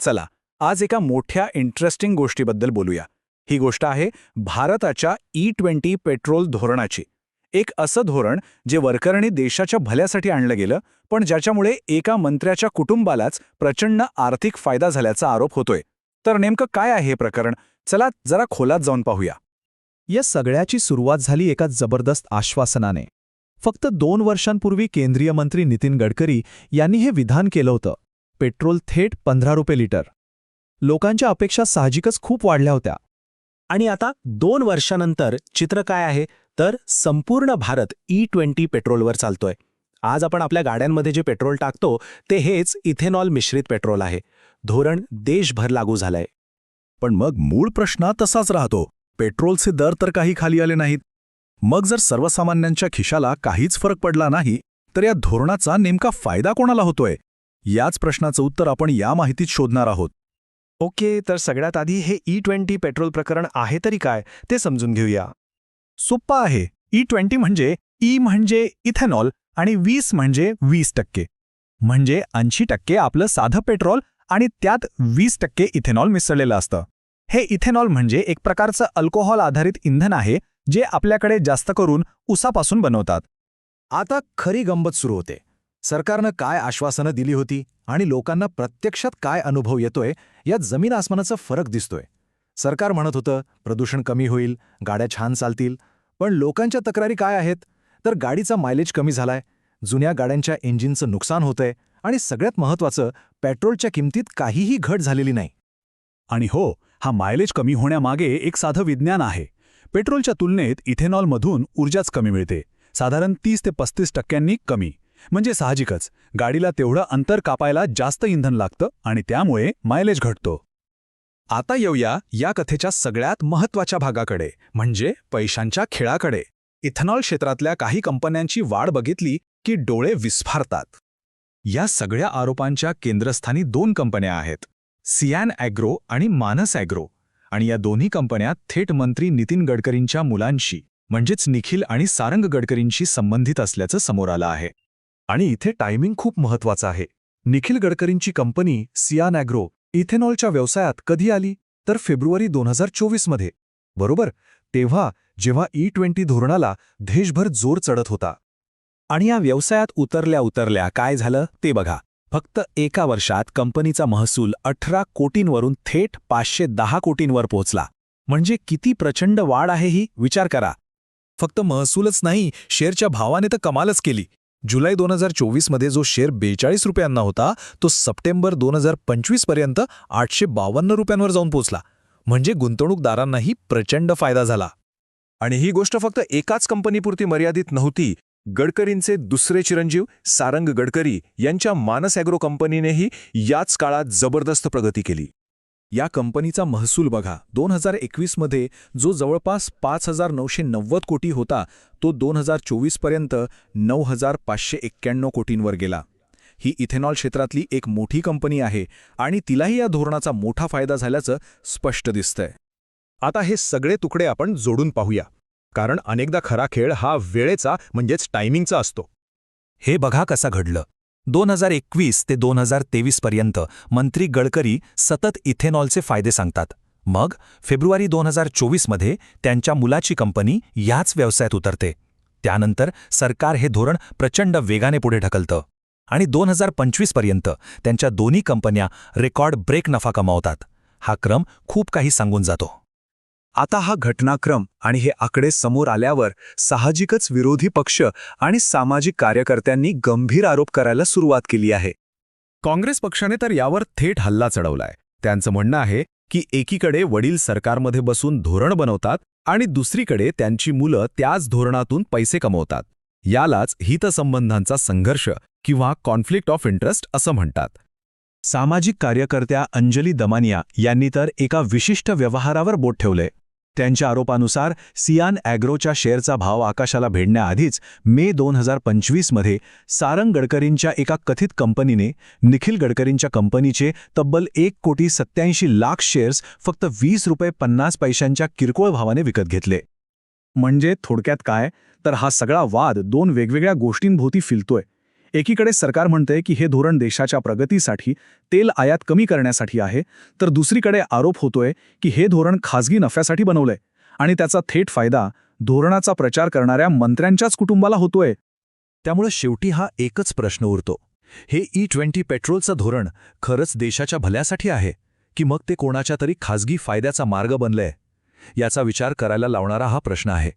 चला आज एका मोठ्या इंटरेस्टिंग गोष्टीबद्दल बोलूया. ही गोष्ट आहे भारताच्या e ई ट्वेंटी पेट्रोल धोरणाची. एक असं धोरण जे वरकरणी देशाच्या भल्यासाठी आणलं गेलं पण ज्याच्यामुळे एका मंत्र्याच्या कुटुंबालाच प्रचंड आर्थिक फायदा झाल्याचा आरोप होतोय. तर नेमकं काय आहे हे प्रकरण? चला जरा खोलात जाऊन पाहूया. या सगळ्याची सुरुवात झाली एका जबरदस्त आश्वासनाने. फक्त दोन वर्षांपूर्वी केंद्रीय मंत्री नितीन गडकरी यांनी हे विधान केलं होतं. पेट्रोल थेट पंधरा रुपये लिटर. लोकांच्या अपेक्षा साहजिकच खूप वाढल्या होत्या. आणि आता दोन वर्षानंतर चित्र काय आहे? तर संपूर्ण भारत ई ट्वेंटी पेट्रोलवर चालतोय. आज आपण आपल्या गाड्यांमध्ये जे पेट्रोल टाकतो ते हेच इथेनॉल मिश्रित पेट्रोल आहे. धोरण देशभर लागू झालंय. पण मग मूळ प्रश्न तसाच राहतो. पेट्रोलचे दर तर काही खाली आले नाहीत. मग जर सर्वसामान्यांच्या खिशाला काहीच फरक पडला नाही तर या धोरणाचा नेमका फायदा कोणाला होतोय? याच प्रश्नाचं उत्तर आपण या माहितीत शोधणार आहोत. ओके तर सगळ्यात आधी हे ई ट्वेंटी पेट्रोल प्रकरण आहे तरी काय ते समजून घेऊया. सोप्पा आहे. ई ट्वेंटी म्हणजे ई म्हणजे इथेनॉल आणि वीस म्हणजे वीस टक्के. म्हणजे ऐंशी टक्के आपलं साधं पेट्रोल आणि त्यात वीस टक्के इथेनॉल मिसळलेलं असतं. हे इथेनॉल म्हणजे एक प्रकारचं अल्कोहोल आधारित इंधन आहे जे आपल्याकडे जास्त करून उसापासून बनवतात. आता खरी गंमत सुरू होते. सरकारनं काय आश्वासनं दिली होती आणि लोकांना प्रत्यक्षात काय अनुभव येतोय यात जमीन आसमानाचा फरक दिसतोय. सरकार म्हणत होतं प्रदूषण कमी होईल गाड्या छान चालतील पण लोकांच्या तक्रारी काय आहेत? तर गाडीचा मायलेज कमी झालाय जुन्या गाड्यांच्या इंजिनचं नुकसान होतंय आणि सगळ्यात महत्त्वाचं पेट्रोलच्या किमतीत काहीही घट झालेली नाही. आणि हो हा मायलेज कमी होण्यामागे एक साधं विज्ञान आहे. पेट्रोलच्या तुलनेत इथेनॉलमधून ऊर्जाच कमी मिळते. साधारण तीस ते पस्तीस टक्क्यांनी कमी. म्हणजे साहजिकच. गाडीला तेवढं अंतर कापायला जास्त इंधन लागतं आणि त्यामुळे मायलेज घटतो. आता येऊया या कथेच्या सगळ्यात महत्त्वाच्या भागाकडे म्हणजे पैशांच्या खेळाकडे. इथेनॉल क्षेत्रातल्या काही कंपन्यांची वाढ बघितली की डोळे विस्फारतात. या सगळ्या आरोपांच्या केंद्रस्थानी दोन कंपन्या आहेत सियान ॲग्रो आणि मानस ॲग्रो. आणि या दोन्ही कंपन्या थेट मंत्री नितीन गडकरींच्या मुलांशी म्हणजेच निखिल आणि सारंग गडकरींशी संबंधित असल्याचं समोर आलं आहे. आणि इथे टायमिंग खूप महत्वाचं आहे. निखिल गडकरींची कंपनी सियान ॲग्रो इथेनॉलच्या व्यवसायात कधी आली? तर फेब्रुवारी दोन हजार चोवीसमध्ये बरोबर? तेव्हा जेव्हा ई ट्वेंटी धोरणाला देशभर जोर चढत होता. आणि या व्यवसायात उतरल्या उतरल्या काय झालं? ते बघा. फक्त एका वर्षात कंपनीचा महसूल अठरा कोटींवरून थेट पाचशे दहा कोटींवर पोहोचला. म्हणजे किती प्रचंड वाढ आहे ही? विचार करा. फक्त महसूलच नाही शेअरच्या भावाने तर कमालच केली. जुलै दोन हजार चोवीसमध्ये जो शेअर बेचाळीस रुपयांना होता तो सप्टेंबर दोन हजार पंचवीसपर्यंत आठशे बावन्न रुपयांवर जाऊन पोचला म्हणजे गुंतवणूकदारांनाही प्रचंड फायदा झाला. आणि ही गोष्ट फक्त एकाच कंपनीपुरती मर्यादित नव्हती. गडकरींचे दुसरे चिरंजीव सारंग गडकरी यांच्या मानस ॲग्रो कंपनीनेही याच काळात जबरदस्त प्रगती केली. या कंपनीचा महसूल बघा. दोन हजार एकवीसमध्ये जो जवळपास पाच हजार नऊशे नव्वद कोटी होता तो दोन हजार चोवीसपर्यंत नऊ हजार पाचशे एक्क्याण्णव कोटींवर गेला. ही इथेनॉल क्षेत्रातली एक मोठी कंपनी आहे आणि तिलाही या धोरणाचा मोठा फायदा झाल्याचं स्पष्ट दिसतंय. आता हे सगळे तुकडे आपण जोडून पाहूया. कारण अनेकदा खरा खेळ हा वेळेचा म्हणजेच टायमिंगचा असतो. हे बघा कसं घडलं. दोन हजार एकवीस ते दोन हजार तेवीसपर्यंत मंत्री गडकरी सतत इथेनॉलचे फायदे सांगतात. मग फेब्रुवारी दोन हजार चोवीसमध्ये त्यांच्या मुलाची कंपनी याच व्यवसायात उतरते. त्यानंतर सरकार हे धोरण प्रचंड वेगाने पुढे ढकलतं. आणि दोन हजार पंचवीसपर्यंत त्यांच्या दोन्ही कंपन्या रेकॉर्ड ब्रेक नफा कमावतात. हा क्रम खूप काही सांगून जातो. आता हा घटनाक्रम आणि हे आकडे समोर आल्यावर साहजिकच विरोधी पक्ष आणि सामाजिक कार्यकर्त्यांनी गंभीर आरोप करायला सुरुवात केली आहे. काँग्रेस पक्षाने तर यावर थेट हल्ला चढवलाय. त्यांचं म्हणणं आहे की एकीकडे वडील सरकारमध्ये बसून धोरण बनवतात आणि दुसरीकडे त्यांची मुलं त्याच धोरणातून पैसे कमवतात. यालाच हितसंबंधांचा संघर्ष किंवा कॉन्फ्लिक्ट ऑफ इंटरेस्ट असं म्हणतात. सामाजिक कार्यकर्त्या अंजली दमानिया यांनी तर एका विशिष्ट व्यवहारावर बोट ठेवले त्यांच्या आरोपानुसार सियान ॲग्रोच्या शेअरचा भाव आकाशाला भेडण्याआधीच मे दोन हजार पंचवीसमध्ये सारंग गडकरींच्या एका कथित कंपनीने निखिल गडकरींच्या कंपनीचे तब्बल एक कोटी सत्याऐंशी लाख शेअर्स फक्त वीस रुपये पन्नास पैशांच्या किरकोळ भावाने विकत घेतले. म्हणजे थोडक्यात काय? तर हा सगळा वाद दोन वेगवेगळ्या गोष्टींभोवती फिरतोय. एकीकडे सरकार म्हणते की हे धोरण देशाच्या प्रगतीसाठी तेल आयात कमी करण्यासाठी आहे तर दुसरीकडे आरोप होतोय की हे धोरण खासगी नफ्यासाठी बनवलंय. आणि त्याचा थेट फायदा धोरणाचा प्रचार करणाऱ्या मंत्र्यांच्याच कुटुंबाला होतोय. त्यामुळे शेवटी हा एकच प्रश्न उरतो. हे ई ट्वेंटी पेट्रोलचं धोरण खरंच देशाच्या भल्यासाठी आहे की मग ते कोणाच्या तरी खाजगी फायद्याचा मार्ग बनलंय? याचा विचार करायला लावणारा हा प्रश्न आहे.